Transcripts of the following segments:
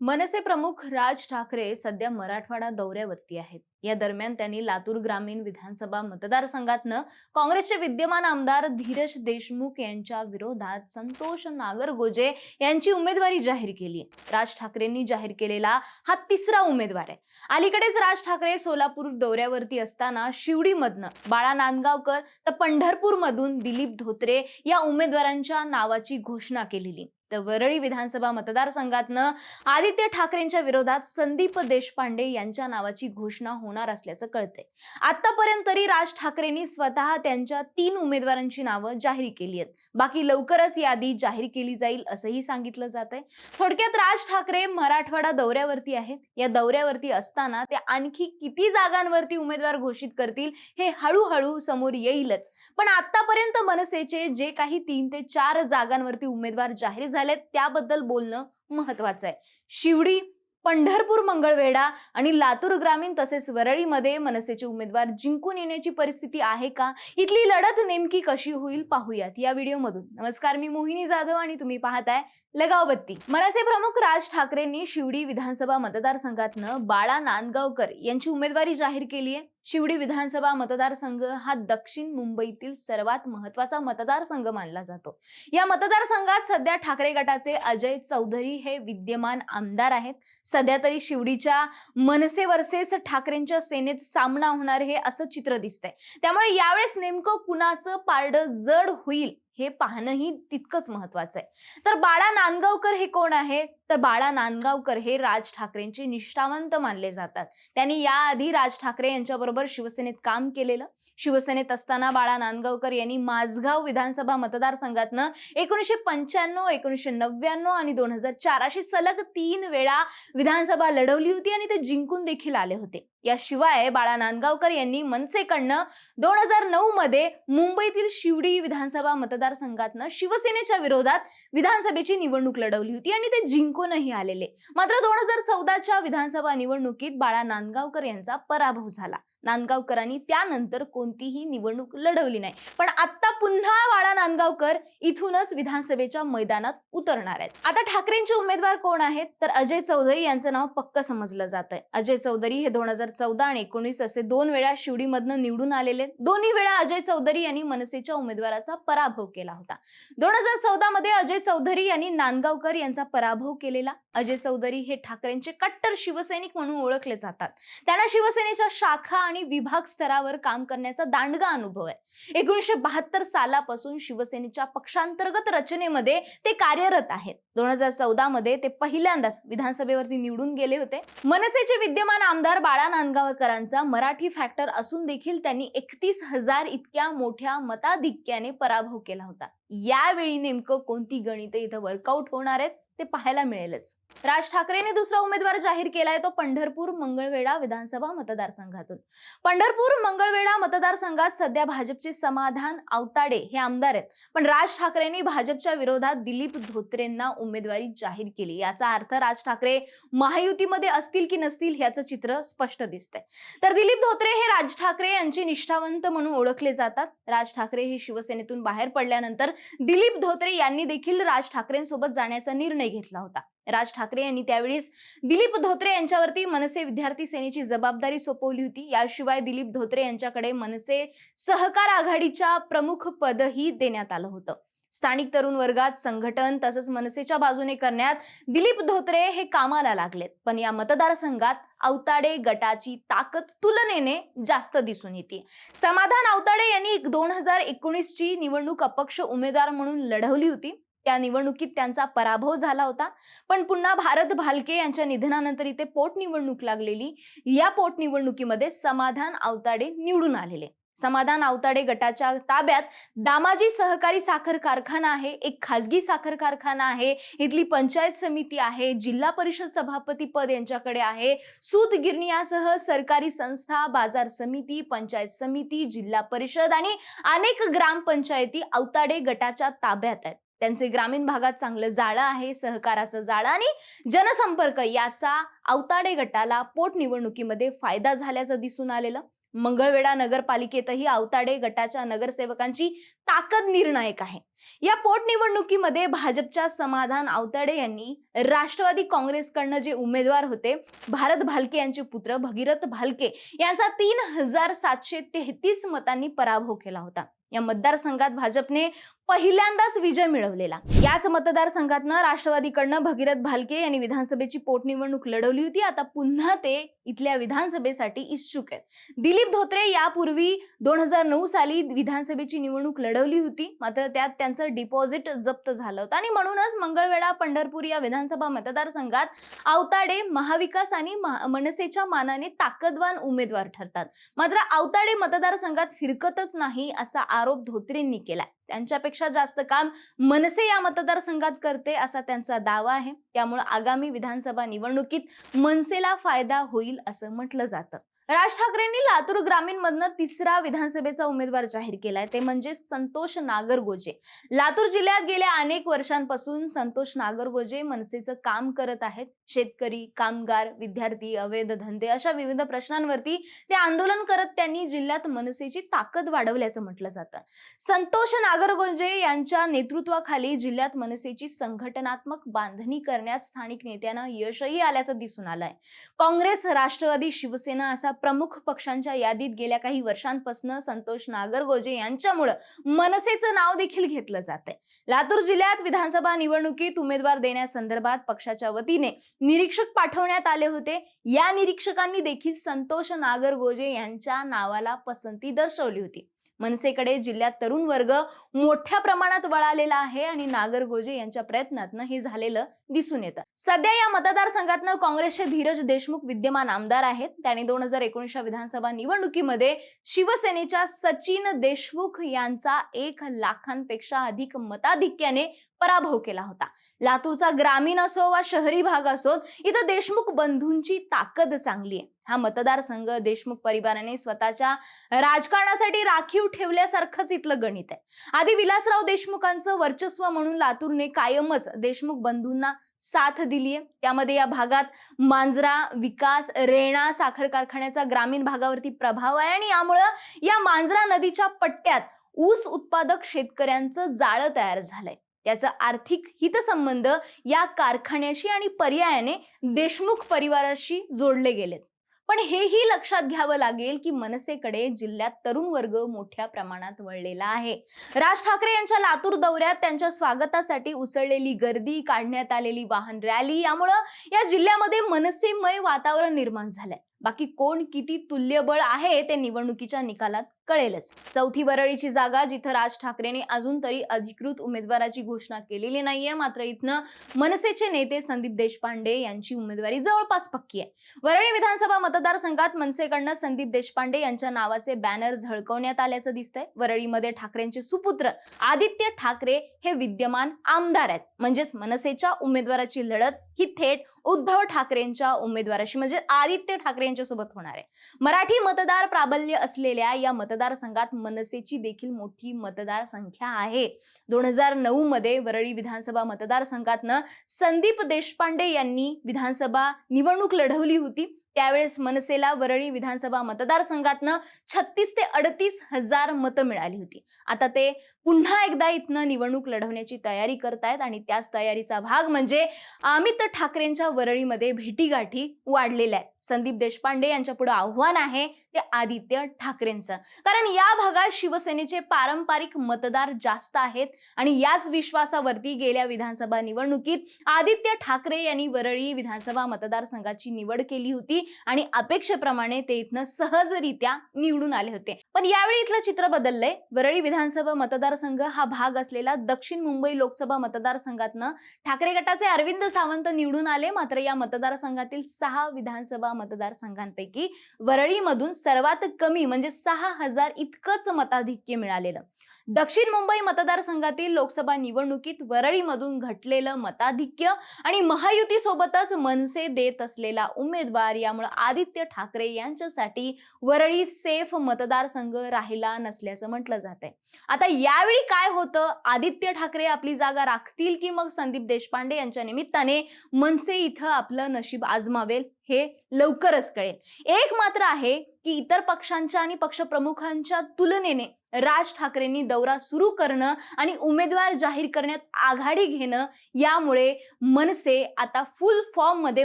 मनसे प्रमुख राज ठाकरे सध्या मराठवाडा दौऱ्यावरती आहेत. या दरम्यान त्यांनी लातूर ग्रामीण विधानसभा मतदारसंघातनं काँग्रेसचे विद्यमान आमदार धीरज देशमुख यांच्या विरोधात संतोष नागरगोजे यांची उमेदवारी जाहीर केली. आहे राज ठाकरेंनी जाहीर केलेला हा तिसरा उमेदवार आहे. अलीकडेच राज ठाकरे सोलापूर दौऱ्यावरती असताना शिवडीमधनं बाळा नांदगावकर तर पंढरपूरमधून दिलीप धोत्रे या उमेदवारांच्या नावाची घोषणा केलेली. तर वरळी विधानसभा मतदारसंघातनं आदित्य ठाकरेंच्या विरोधात संदीप देशपांडे यांच्या नावाची घोषणा होणार असल्याचं कळतंय. आतापर्यंत तरी राज ठाकरेंनी स्वतः त्यांच्या तीन उमेदवारांची नावं जाहीर केली आहेत. बाकी लवकरच यादी जाहीर केली जाईल असंही सांगितलं जात आहे थोडक्यात राज ठाकरे मराठवाडा दौऱ्यावरती आहेत. या दौऱ्यावरती असताना ते आणखी किती जागांवरती उमेदवार घोषित करतील हे हळूहळू समोर येईलच. पण आतापर्यंत मनसेचे जे काही तीन ते चार जागांवरती उमेदवार जाहीर झालेत त्याबद्दल बोलणं महत्वाचं आहे. शिवडी पंढरपूर मंगळवेढा आणि लातूर ग्रामीण तसेच वरळीमध्ये मनसेचे उमेदवार जिंकून येण्याची परिस्थिती आहे का? इथली लढत नेमकी कशी होईल पाहूयात या व्हिडिओमधून. नमस्कार मी मोहिनी जाधव आणि तुम्ही पाहताय लगावबत्ती. मनसे प्रमुख राज ठाकरेंनी शिवडी विधानसभा मतदारसंघातनं बाळा नांदगावकर यांची उमेदवारी जाहीर केली आहे. शिवडी विधानसभा मतदारसंघ हा दक्षिण मुंबईतील सर्वात महत्त्वाचा मतदारसंघ मानला जातो. या मतदारसंघात सध्या ठाकरे गटाचे अजय चौधरी हे विद्यमान आमदार आहेत. सध्या तरी शिवडीच्या मनसे वर्सेस ठाकरेंच्या सेनेत सामना होणार हे असं चित्र दिसतंय. त्यामुळे यावेळेस नेमकं कुणाचं पारडं जड होईल हे पाहणंही तितकंच महत्वाचं आहे. तर बाळा नांदगावकर हे कोण आहे तर बाळा नांदगावकर हे राज ठाकरेंचे निष्ठावंत मानले जातात. त्यांनी याआधी राज ठाकरे यांच्याबरोबर शिवसेनेत काम केलेलं. शिवसेनेत असताना बाळा नांदगावकर यांनी माझगाव विधानसभा मतदारसंघातनं एकोणीसशे पंच्याण्णव एकोणीसशे नव्याण्णव आणि दोन हजार चार अशी सलग तीन वेळा विधानसभा लढवली होती आणि ते जिंकून देखील आले होते. याशिवाय बाळा नांदगावकर यांनी मनसेकडनं दोन हजार नऊ मध्ये मुंबईतील शिवडी विधानसभा मतदारसंघातनं शिवसेनेच्या विरोधात विधानसभेची निवडणूक लढवली होती आणि ते जिंकूनही आलेले. मात्र दोन हजार चौदाच्या विधानसभा निवडणुकीत बाळा नांदगावकर यांचा पराभव झाला. नांदगावकरांनी त्यानंतर कोणतीही निवडणूक लढवली नाही. पण आता पुन्हा बाळा नांदगावकर इथूनच विधानसभेच्या मैदानात उतरणार आहेत. आता ठाकरेंचे उमेदवार कोण आहेत? तर अजय चौधरी यांचं नाव पक्क समजलं जात आहे अजय चौधरी हे दोन हजार चौदा आणि एकोणीस असे दोन वेळा शिवडीमधनं निवडून आलेले. दोन्ही वेळा अजय चौधरी यांनी मनसेच्या उमेदवाराचा पराभव केला होता. दोन हजार चौदा मध्ये अजय चौधरी यांनी नांदगावकर यांचा पराभव केलेला. अजय चौधरी हे ठाकरेंचे कट्टर शिवसैनिक म्हणून ओळखले जातात. त्यांना शिवसेनेच्या शाखा आणि विभाग स्तरावर काम करण्याचा दांडगा अनुभव आहे. एकोणीसशे बहात्तर सालापासून शिवसेनेच्या पक्षांतर्गत रचनेमध्ये ते कार्यरत आहेत. दोन हजार चौदा मध्ये ते पहिल्यांदाच विधानसभेवरती निवडून गेले होते. मनसेचे विद्यमान आमदार बाळा नांदगावकरांचा मराठी फॅक्टर असून देखील त्यांनी एकतीस हजार इतक्या मोठ्या मताधिक्याने पराभव केला होता. यावेळी नेमकं कोणती गणिते इथं वर्कआउट होणार आहेत? ते पाहायला मिळेलच. राज ठाकरेंनी दुसरा उमेदवार जाहीर केलाय तो पंढरपूर मंगळवेढा विधानसभा मतदारसंघातून. पंढरपूर मंगळवेढा मतदारसंघात सध्या भाजपचे समाधान आवताडे हे आमदार आहेत. पण राज ठाकरेंनी भाजपच्या विरोधात दिलीप धोत्रेंना उमेदवारी जाहीर केली. याचा अर्थ राज ठाकरे महायुतीमध्ये असतील की नसतील ह्याचं चित्र स्पष्ट दिसतंय. तर दिलीप धोत्रे हे राज ठाकरे यांचे निष्ठावंत म्हणून ओळखले जातात. राज ठाकरे हे शिवसेनेतून बाहेर पडल्यानंतर दिलीप धोत्रे यांनी देखील राज ठाकरेंसोबत जाण्याचा निर्णय घेतला होता. राज ठाकरे यांनी त्यावेळेस दिलीप धोत्रे यांच्यावरती मनसे विद्यार्थी सेनेची जबाबदारी सोपवली होती. याशिवाय दिलीप धोत्रे यांच्याकडे मनसे सहकार आघाडीच्या प्रमुख पदही देण्यात आलं होतं. स्थानिक तरुण वर्गात संघटन तसंच मनसेच्या बाजूने करण्यात दिलीप धोत्रे हे कामाला लागलेत. पण या मतदारसंघात अवताडे गटाची ताकद तुलनेने जास्त दिसून येते. समाधान अवताडे यांनी दोन हजार एकोणीस ची निवडणूक अपक्ष उमेदवार म्हणून लढवली होती. त्या निवडणुकीत त्यांचा पराभव झाला होता. पण पुन्हा भारत भालके यांच्या निधनानंतर इथे पोटनिवडणूक लागलेली. या पोटनिवडणुकीमध्ये समाधान आवताडे निवडून आलेले. समाधान आवताडे गटाच्या ताब्यात दामाजी सहकारी साखर कारखाना आहे एक खाजगी साखर कारखाना आहे इथली पंचायत समिती आहे जिल्हा परिषद सभापती पद यांच्याकडे आहे. सूत गिरणीयासह सरकारी संस्था बाजार समिती पंचायत समिती जिल्हा परिषद आणि अनेक ग्रामपंचायती आवताडे गटाच्या ताब्यात आहेत. त्यांचे ग्रामीण भागात चांगलं जाळं आहे सहकाराचं जाळं आणि जनसंपर्क याचा अवताडे गटाला पोटनिवडणुकीमध्ये फायदा झाल्याचं दिसून आलेलं. मंगळवेढा नगरपालिकेतही आवताडे गटाच्या नगरसेवकांची ताकद निर्णायक आहे. या पोटनिवडणुकीमध्ये भाजपच्या समाधान आवताडे यांनी राष्ट्रवादी काँग्रेसकडनं जे उमेदवार होते भारत भालके यांचे पुत्र भगीरथ भालके यांचा तीन हजार सातशे तेहतीस मतांनी पराभव केला होता. या मतदारसंघात भाजपने पहिल्यांदाच विजय मिळवलेला. याच मतदारसंघातनं राष्ट्रवादीकडनं भगीरथ भालके यांनी विधानसभेची पोटनिवडणूक लढवली होती. आता पुन्हा ते इथल्या विधानसभेसाठी इच्छुक आहेत. दिलीप धोत्रे यापूर्वी दोन हजार नऊ साली विधानसभेची निवडणूक लढवली होती. मात्र त्यात त्यांचं डिपॉझिट जप्त झालं होतं. आणि म्हणूनच मंगळवेढा पंढरपूर या विधानसभा मतदारसंघात आवताडे महाविकास आणि महा- मनसेच्या मानाने ताकदवान उमेदवार ठरतात. मात्र आवताडे मतदारसंघात फिरकतच नाही असा आरोप धोत्रेंनी केलाय. त्यांच्यापेक्षा जास्त काम मनसे या मतदारसंघात करते असा त्यांचा दावा आहे. त्यामुळे आगामी विधानसभा निवडणुकीत मनसेला फायदा होईल असं म्हटलं जातं. राज ठाकरेंनी लातूर ग्रामीण मधनं तिसरा विधानसभेचा उमेदवार जाहीर केलाय. ते म्हणजे संतोष नागरगोजे. लातूर जिल्ह्यात गेल्या अनेक वर्षांपासून संतोष नागरगोजे मनसेचं काम करत आहेत. शेतकरी कामगार विद्यार्थी अवैध धंदे अशा विविध प्रश्नांवरती ते आंदोलन करत त्यांनी जिल्ह्यात मनसेची ताकद वाढवल्याचं म्हटलं जातं. संतोष नागरगोजे यांच्या नेतृत्वाखाली जिल्ह्यात मनसेची संघटनात्मक बांधणी करण्यात स्थानिक नेत्यांना यशही आल्याचं दिसून आलंय. काँग्रेस राष्ट्रवादी शिवसेना असा प्रमुख पक्षांच्या यादीत गेल्या काही वर्षांपासून संतोष नागरगोजे यांच्यामुळं मनसेचं नाव देखील घेतलं जात आहे लातूर जिल्ह्यात विधानसभा निवडणुकीत उमेदवार देण्यासंदर्भात पक्षाच्या वतीने निरीक्षक पाठवण्यात आले होते. या निरीक्षकांनी देखील संतोष नागरगोजे यांच्या नावाला पसंती दर्शवली होती. मनसेकडे जिल्ह्यात तरुण वर्ग मोठ्या प्रमाणात वळालेला आहे आणि नागरगोजे यांच्या प्रयत्नातनं हे झालेलं दिसून येतं. सध्या या मतदारसंघातनं काँग्रेसचे धीरज देशमुख विद्यमान आमदार आहेत. त्यांनी दोन हजार एकोणीसच्या विधानसभा निवडणुकीमध्ये शिवसेनेच्या सचिन देशमुख यांचा एक लाखांपेक्षा अधिक मताधिक्याने पराभव केला होता. लातूरचा ग्रामीण असो वा शहरी भाग असो इथं देशमुख बंधूंची ताकद चांगली आहे. हा मतदारसंघ देशमुख परिवाराने स्वतःच्या राजकारणासाठी राखीव ठेवल्यासारखंच इथलं गणित आहे. आधी विलासराव देशमुखांचं वर्चस्व म्हणून लातूरने कायमच देशमुख बंधूंना साथ दिली आहे. त्यामध्ये या भागात मांजरा विकास रेणा साखर कारखान्याचा ग्रामीण भागावरती प्रभाव आहे आणि यामुळं या मांजरा नदीच्या पट्ट्यात ऊस उत्पादक शेतकऱ्यांचं जाळं तयार झालंय. त्याचा आर्थिक हितसंबंध या कारखान्याशी आणि पर्यायाने देशमुख परिवाराशी जोडले गेलेत. पण हेही लक्षात घ्यावं लागेल की मनसेकडे जिल्ह्यात तरुण वर्ग मोठ्या प्रमाणात वळलेला आहे. राज ठाकरे यांच्या लातूर दौऱ्यात त्यांच्या स्वागतासाठी उसळलेली गर्दी काढण्यात आलेली वाहन रॅली यामुळं या जिल्ह्यामध्ये मनसेमय वातावरण निर्माण झालंय. बाकी कोण किती तुल्यबळ आहे ते निवडणुकीच्या निकालात कळेलच. चौथी वरळीची जागा जिथं राज ठाकरेने अजून तरी अधिकृत उमेदवाराची घोषणा केलेली नाहीये मात्र इथनं मनसेचे नेते संदीप देशपांडे यांची उमेदवारी जवळपास पक्की आहे. वरळी विधानसभा मतदारसंघात मनसेकडनं संदीप देशपांडे यांच्या नावाचे बॅनर झळकवण्यात आल्याचं दिसतंय. वरळीमध्ये ठाकरेंचे सुपुत्र आदित्य ठाकरे हे विद्यमान आमदार आहेत. म्हणजेच मनसेच्या उमेदवाराची लढत ही थेट उद्धव ठाकरेंच्या उमेदवाराशी म्हणजे आदित्य ठाकरे यांच्यासोबत होणार आहे. मराठी मतदार प्राबल्य असलेल्या या मतदारसंघात मनसेची देखील मोठी मतदार संख्या आहे. दोन हजार नऊ मध्ये वरळी विधानसभा मतदारसंघातनं संदीप देशपांडे यांनी विधानसभा निवडणूक लढवली होती. त्यावेळेस मनसेला वरळी विधानसभा मतदारसंघातनं छत्तीस ते अडतीस हजार मतं मिळाली होती. आता ते पुन्हा एकदा इथनं निवडणूक लढवण्याची तयारी करतायत आणि त्याच तयारीचा भाग म्हणजे अमित ठाकरेंच्या वरळीमध्ये भेटीगाठी वाढलेल्या आहेत. संदीप देशपांडे यांच्या पुढे आव्हान आहे ते आदित्य ठाकरेंचं. कारण या भागात शिवसेनेचे पारंपरिक मतदार जास्त आहेत आणि याच विश्वासावरती गेल्या विधानसभा निवडणुकीत आदित्य ठाकरे यांनी वरळी विधानसभा मतदारसंघाची निवड केली होती आणि अपेक्षेप्रमाणे ते इथनं सहजरित्या निवडून आले होते. पण यावेळी इथलं चित्र बदललंय. वरळी विधानसभा मतदारसंघ हा भाग असलेला दक्षिण मुंबई लोकसभा मतदारसंघातनं ठाकरे गटाचे अरविंद सावंत निवडून आले. मात्र या मतदारसंघातील सहा विधानसभा मतदारसंघांपैकी वरळीमधून सर्वात कमी म्हणजे सहा हजार इतकंच मताधिक्य मिळालेलं. दक्षिण मुंबई मतदारसंघातील लोकसभा निवडणुकीत वरळीमधून घटलेलं मताधिक्य आणि महायुती सोबतच मनसे देत असलेला उमेदवार यामुळे आदित्य ठाकरे यांच्यासाठी वरळी सेफ मतदारसंघ राहिला नसल्याचं म्हटलं जात आहे आता यावेळी काय होतं? आदित्य ठाकरे आपली जागा राखतील की मग संदीप देशपांडे यांच्या निमित्ताने मनसे इथं आपलं नशीब आजमावेल? हे लवकरच कळेल. एक मात्र आहे की इतर पक्षांच्या आणि पक्षप्रमुखांच्या तुलनेने राज ठाकरेंनी दौरा सुरू करणं आणि उमेदवार जाहीर करण्यात आघाडी घेणं यामुळे मनसे आता फुल फॉर्ममध्ये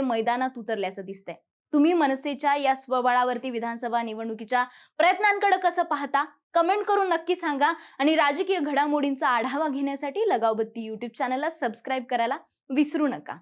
मैदानात उतरल्याचं दिसतंय. तुम्ही मनसेच्या या स्वबळावरती विधानसभा निवडणुकीच्या प्रयत्नांकडे कसं पाहता? कमेंट करून नक्की सांगा आणि राजकीय घडामोडींचा आढावा घेण्यासाठी लगावबत्ती युट्यूब चॅनलला सबस्क्राईब करायला विसरू नका.